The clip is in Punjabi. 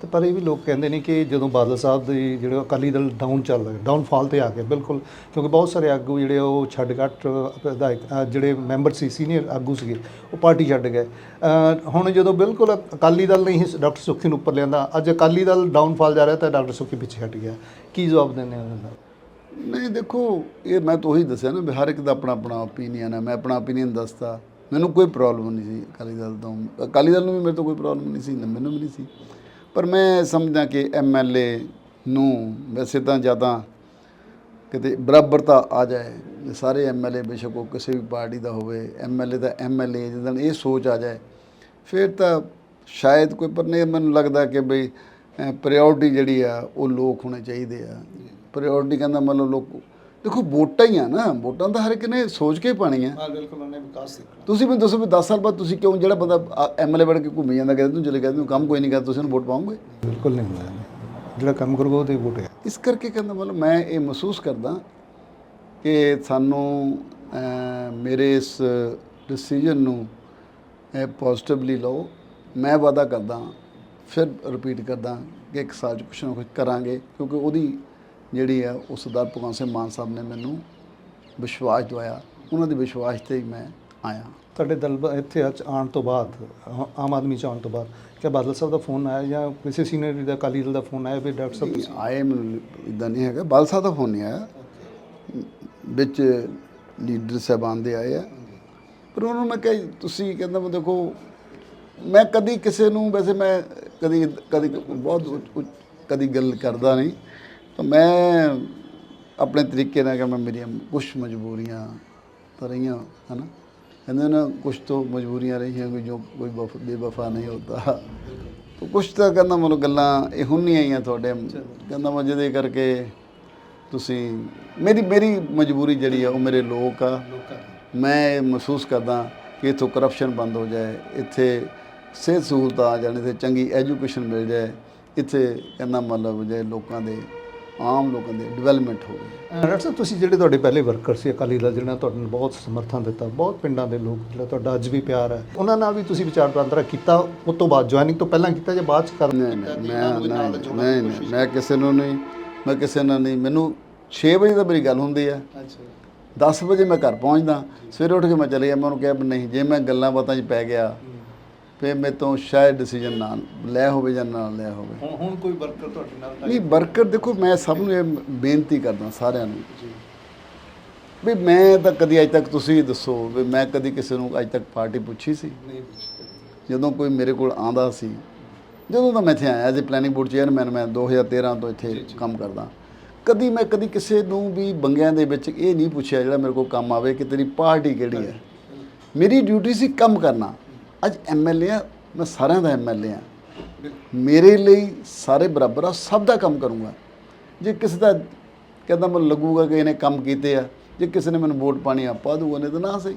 ਤੇ ਪਰ ਇਹ ਵੀ ਲੋਕ ਕਹਿੰਦੇ ਨੇ ਕਿ ਜਦੋਂ ਬਾਦਲ ਸਾਹਿਬ ਦੇ ਜਿਹੜੇ ਅਕਾਲੀ ਦਲ ਡਾਊਨ ਚੱਲ ਰਿਹਾ ਡਾਊਨਫਾਲ ਤੇ ਆ ਗਿਆ ਬਿਲਕੁਲ, ਕਿਉਂਕਿ ਬਹੁਤ ਸਾਰੇ ਆਗੂ ਜਿਹੜੇ ਉਹ ਛੱਡ ਘੱਟ ਵਿਧਾਇਕ ਜਿਹੜੇ ਮੈਂਬਰ ਸੀ ਸੀਨੀਅਰ ਆਗੂ ਸੀਗੇ, ਉਹ ਪਾਰਟੀ ਛੱਡ ਗਏ। ਹੁਣ ਜਦੋਂ ਬਿਲਕੁਲ ਅਕਾਲੀ ਦਲ ਨਹੀਂ ਡਾਕਟਰ ਸੁਖੀ ਨੂੰ ਉੱਪਰ ਲਿਆਂਦਾ, ਅੱਜ ਅਕਾਲੀ ਦਲ ਡਾਊਨਫਾਲ ਜਾ ਰਿਹਾ ਤਾਂ ਡਾਕਟਰ ਸੁਖੀ ਪਿੱਛੇ ਹਟ ਗਿਆ। ਕੀ ਜਵਾਬ ਦਿੰਦੇ ਉਹਨਾਂ ਦਾ? ਨਹੀਂ, ਦੇਖੋ, ਇਹ ਮੈਂ ਤਾਂ ਉਹੀ ਦੱਸਿਆ ਨਾ ਵੀ ਹਰ ਇੱਕ ਦਾ ਆਪਣਾ ਆਪਣਾ ਓਪੀਨੀਅਨ ਹੈ, ਮੈਂ ਆਪਣਾ ਓਪੀਨੀਅਨ ਦੱਸਦਾ ਮੈਨੂੰ ਕੋਈ ਪ੍ਰੋਬਲਮ ਨਹੀਂ ਸੀ ਅਕਾਲੀ ਦਲ ਤੋਂ, ਅਕਾਲੀ ਦਲ ਨੂੰ ਵੀ ਮੇਰੇ ਤੋਂ ਕੋਈ ਪ੍ਰੋਬਲਮ ਨਹੀਂ ਸੀ, ਨਾ ਮੈਨੂੰ ਵੀ ਨਹੀਂ ਸੀ। ਪਰ ਮੈਂ ਸਮਝਦਾ ਕਿ ਐਮਐਲਏ ਨੂੰ ਵੈਸੇ ਤਾਂ ਜ਼ਿਆਦਾ ਕਿਤੇ ਬਰਾਬਰਤਾ ਆ ਜਾਏ ਵੀ ਸਾਰੇ ਐਮਐਲਏ ਬੇਸ਼ੱਕ ਉਹ ਕਿਸੇ ਵੀ ਪਾਰਟੀ ਦਾ ਹੋਵੇ ਐਮਐਲਏ ਦਾ ਐਮਐਲਏ ਜਦੋਂ ਇਹ ਸੋਚ ਆ ਜਾਏ, ਫਿਰ ਤਾਂ ਸ਼ਾਇਦ ਕੋਈ, ਪਰ ਨਹੀਂ, ਮੈਨੂੰ ਲੱਗਦਾ ਕਿ ਬਈ ਪ੍ਰਾਇੋਰਟੀ ਜਿਹੜੀ ਆ, ਉਹ ਲੋਕ ਹੋਣੇ ਚਾਹੀਦੇ ਆ। ਪ੍ਰਾਇੋਰਟੀ ਕਹਿੰਦਾ ਮਤਲਬ ਲੋਕ ਦੇਖੋ ਵੋਟਾਂ ਹੀ ਆ ਨਾ ਵੋਟਾਂ ਤਾਂ ਹਰ ਇੱਕ ਨੇ ਸੋਚ ਕੇ ਪਾਣੀ ਆ। ਹਾਂ ਬਿਲਕੁਲ ਉਹਨੇ ਵਿਕਾਸ ਦੇਖਣਾ। ਤੁਸੀਂ ਮੈਨੂੰ ਦੱਸੋ ਵੀ 10 ਸਾਲ ਬਾਅਦ ਤੁਸੀਂ ਕਿਉਂ ਜਿਹੜਾ ਬੰਦਾ ਐਮਐਲਏ ਬਣ ਕੇ ਘੁੰਮੀ ਜਾਂਦਾ ਕਹਿੰਦੇ ਤੂੰ ਚਲੇ ਗਿਆ ਤੂੰ ਕੰਮ ਕੋਈ ਨਹੀਂ ਕਰਦਾ ਤੁਸੀਂ ਉਹਨੂੰ ਵੋਟ ਪਾਉਂਗੇ ਬਿਲਕੁਲ ਨਹੀਂ ਹੁੰਦਾ। ਜਿਹੜਾ ਕੰਮ ਕਰੂਗਾ ਉਹਦੇ ਵੋਟ ਹੈ। ਇਸ ਕਰਕੇ ਕਹਿੰਦਾ ਮਤਲਬ ਮੈਂ ਇਹ ਮਹਿਸੂਸ ਕਰਦਾ ਕਿ ਸਾਨੂੰ ਮੇਰੇ ਇਸ ਡਿਸੀਜਨ ਨੂੰ ਪੋਜ਼ਿਟਿਵਲੀ ਲਓ। ਮੈਂ ਵਾਅਦਾ ਕਰਦਾ ਫਿਰ ਰਿਪੀਟ ਕਰਦਾ ਕਿ ਇੱਕ ਸਾਲ ਚ ਕੁਛ ਨਾ ਕੁਛ ਕਰਾਂਗੇ ਕਿਉਂਕਿ ਉਹਦੀ ਜਿਹੜੀ ਆ ਉਹ ਸਰਦਾਰ ਭਗਵੰਤ ਸਿੰਘ ਮਾਨ ਸਾਹਿਬ ਨੇ ਮੈਨੂੰ ਵਿਸ਼ਵਾਸ ਦਵਾਇਆ। ਉਹਨਾਂ ਦੇ ਵਿਸ਼ਵਾਸ ਤੇ ਹੀ ਮੈਂ ਆਇਆ। ਤੁਹਾਡੇ ਦਲ ਇੱਥੇ ਆਉਣ ਤੋਂ ਬਾਅਦ ਆਮ ਆਦਮੀ ਚ ਆਉਣ ਤੋਂ ਬਾਅਦ ਕਿ ਬਾਦਲ ਸਾਹਿਬ ਦਾ ਫੋਨ ਆਇਆ ਜਾਂ ਕਿਸੇ ਸੀਨੀਅਰ ਦਾ ਅਕਾਲੀ ਦਲ ਦਾ ਫੋਨ ਆਇਆ ਵੀ ਡਾਕਟਰ ਸਾਹਿਬ ਤੁਸੀਂ ਆਏ ਮੈਨੂੰ ਇਦਾਂ ਨਹੀਂ ਹੈਗਾ। ਬਾਲ ਸਾਹਿਬ ਦਾ ਫੋਨ ਨਹੀਂ ਆਇਆ। ਵਿੱਚ ਲੀਡਰ ਸਾਹਿਬਾਨ ਦੇ ਆਏ ਆ। ਪਰ ਉਹਨਾਂ ਨੂੰ ਮੈਂ ਕਿਹਾ ਤੁਸੀਂ ਕਹਿੰਦਾ ਮੈਂ ਦੇਖੋ ਮੈਂ ਕਦੀ ਕਿਸੇ ਨੂੰ ਵੈਸੇ ਮੈਂ ਕਦੀ ਕਦੀ ਬਹੁਤ ਕਦੀ ਗੱਲ ਕਰਦਾ ਨਹੀਂ। ਤਾਂ ਮੈਂ ਆਪਣੇ ਤਰੀਕੇ ਨਾਲ ਕਿ ਮੈਂ ਮੇਰੀਆਂ ਕੁਝ ਮਜਬੂਰੀਆਂ ਤਾਂ ਰਹੀਆਂ, ਹਨਾ? ਕਹਿੰਦੇ ਨਾ ਕੁਝ ਤੋਂ ਮਜਬੂਰੀਆਂ ਰਹੀਆਂ ਕਿ ਜੋ, ਕੋਈ ਵਫ- ਬੇਵਫਾ ਨਹੀਂ ਹੁੰਦਾ। ਤਾਂ ਕੁਝ ਤਾਂ ਕਹਿੰਦਾ ਮਤਲਬ ਗੱਲਾਂ ਇਹ ਹੁਣ ਆਈਆਂ ਤੁਹਾਡੇ। ਕਹਿੰਦਾ ਮੈਂ ਜਿਹਦੇ ਕਰਕੇ ਤੁਸੀਂ, ਮੇਰੀ ਮੇਰੀ ਮਜਬੂਰੀ ਜਿਹੜੀ ਆ ਉਹ ਮੇਰੇ ਲੋਕ ਆ। ਮੈਂ ਇਹ ਮਹਿਸੂਸ ਕਰਦਾ ਕਿ ਇਥੋਂ ਕਰਪਸ਼ਨ ਬੰਦ ਹੋ ਜਾਏ, ਇੱਥੇ ਸਿਹਤ ਸਹੂਲਤਾਂ ਆ ਜਾਣ, ਇੱਥੇ ਚੰਗੀ ਐਜੂਕੇਸ਼ਨ ਮਿਲ ਜਾਏ, ਇੱਥੇ ਕਹਿੰਦਾ ਮਤਲਬ ਜੇ ਲੋਕਾਂ ਦੇ ਆਮ ਲੋਕਾਂ ਦੇ ਡਿਵੈਲਪਮੈਂਟ ਹੋਵੇ ਡਾਕਟਰ ਸਾਹਿਬ ਤੁਸੀਂ ਜਿਹੜੇ ਤੁਹਾਡੇ ਪਹਿਲੇ ਵਰਕਰ ਸੀ ਅਕਾਲੀ ਦਲ ਜਿਹਨਾਂ ਤੁਹਾਡੇ ਨੂੰ ਬਹੁਤ ਸਮਰਥਨ ਦਿੱਤਾ ਬਹੁਤ ਪਿੰਡਾਂ ਦੇ ਲੋਕ ਜਿਹੜਾ ਤੁਹਾਡਾ ਅੱਜ ਵੀ ਪਿਆਰ ਹੈ ਉਹਨਾਂ ਨਾਲ ਵੀ ਤੁਸੀਂ ਵਿਚਾਰ ਵਟਾਂਦਰਾ ਕੀਤਾ ਉਸ ਤੋਂ ਬਾਅਦ ਜੁਆਇਨਿੰਗ ਤੋਂ ਪਹਿਲਾਂ ਕੀਤਾ ਜਾਂ ਬਾਅਦ ਚ ਕਰ ਨਹੀਂ ਨਹੀਂ ਮੈਂ ਨਹੀਂ ਮੈਂ ਕਿਸੇ ਨੂੰ ਨਹੀਂ ਮੈਂ ਕਿਸੇ ਨਾਲ ਨਹੀਂ ਮੈਨੂੰ 6 ਵਜੇ ਤਾਂ ਮੇਰੀ ਗੱਲ ਹੁੰਦੀ ਆ ਅੱਛਾ 10 ਵਜੇ ਮੈਂ ਘਰ ਪਹੁੰਚਦਾ ਸਵੇਰੇ ਉੱਠ ਕੇ ਮੈਂ ਚਲੇ ਮੈਂ ਉਹਨੂੰ ਕਿਹਾ ਨਹੀਂ ਜੇ ਮੈਂ ਗੱਲਾਂ ਬਾਤਾਂ 'ਚ ਪੈ ਗਿਆ ਫਿਰ ਮੇਰੇ ਤੋਂ ਸ਼ਾਇਦ ਡਿਸੀਜਨ ਨਾ ਲੈ ਹੋਵੇ ਜਾਂ ਨਾ ਲੈ ਹੋਵੇ। ਹੁਣ ਹੁਣ ਕੋਈ ਵਰਕਰ ਤੁਹਾਡੇ ਨਾਲ ਨਹੀਂ ਵਰਕਰ ਦੇਖੋ ਮੈਂ ਸਭ ਨੂੰ ਇਹ ਬੇਨਤੀ ਕਰਦਾ ਸਾਰਿਆਂ ਨੂੰ। ਵੀ ਮੈਂ ਤਾਂ ਕਦੀ ਅਜ ਤੱਕ ਤੁਸੀਂ ਦੱਸੋ ਵੀ ਮੈਂ ਕਦੀ ਕਿਸੇ ਨੂੰ ਅਜ ਤੱਕ ਪਾਰਟੀ ਪੁੱਛੀ ਸੀ? ਨਹੀਂ ਜਦੋਂ ਕੋਈ ਮੇਰੇ ਕੋਲ ਆਂਦਾ ਸੀ ਜਦੋਂ ਦਾ ਮੈਂ ਇੱਥੇ ਆਇਆ ਐਜ਼ ਪਲੈਨਿੰਗ ਬੋਰਡ ਚੇਅਰਮੈਨ ਮੈਂ 2013 ਤੋਂ ਇੱਥੇ ਕੰਮ ਕਰਦਾ। ਕਦੀ ਮੈਂ ਕਦੀ ਕਿਸੇ ਨੂੰ ਵੀ ਬੰਗਿਆਂ ਦੇ ਵਿੱਚ ਇਹ ਨਹੀਂ ਪੁੱਛਿਆ ਜਿਹੜਾ ਮੇਰੇ ਕੋਲ ਕੰਮ ਆਵੇ ਕਿ ਤੇਰੀ ਪਾਰਟੀ ਕਿਹੜੀ ਹੈ। ਮੇਰੀ ਡਿਊਟੀ ਸੀ ਕੰਮ ਕਰਨਾ। ਅੱਜ ਐਮਐਲਏ ਆ, ਮੈਂ ਸਾਰਿਆਂ ਦਾ ਐਮਐਲਏ ਆ। ਮੇਰੇ ਲਈ ਸਾਰੇ ਬਰਾਬਰ ਆ, ਸਭ ਦਾ ਕੰਮ ਕਰੂੰਗਾ। ਜੇ ਕਿਸੇ ਦਾ ਕਹਿੰਦਾ ਮੈਨੂੰ ਲੱਗੂਗਾ ਕਿ ਇਹਨੇ ਕੰਮ ਕੀਤੇ ਆ, ਜੇ ਕਿਸੇ ਨੇ ਮੈਨੂੰ ਵੋਟ ਪਾਣੀ ਆ, ਪਾ ਦੂਗਾ, ਨਹੀਂ ਤਾਂ ਨਾ ਸਹੀ।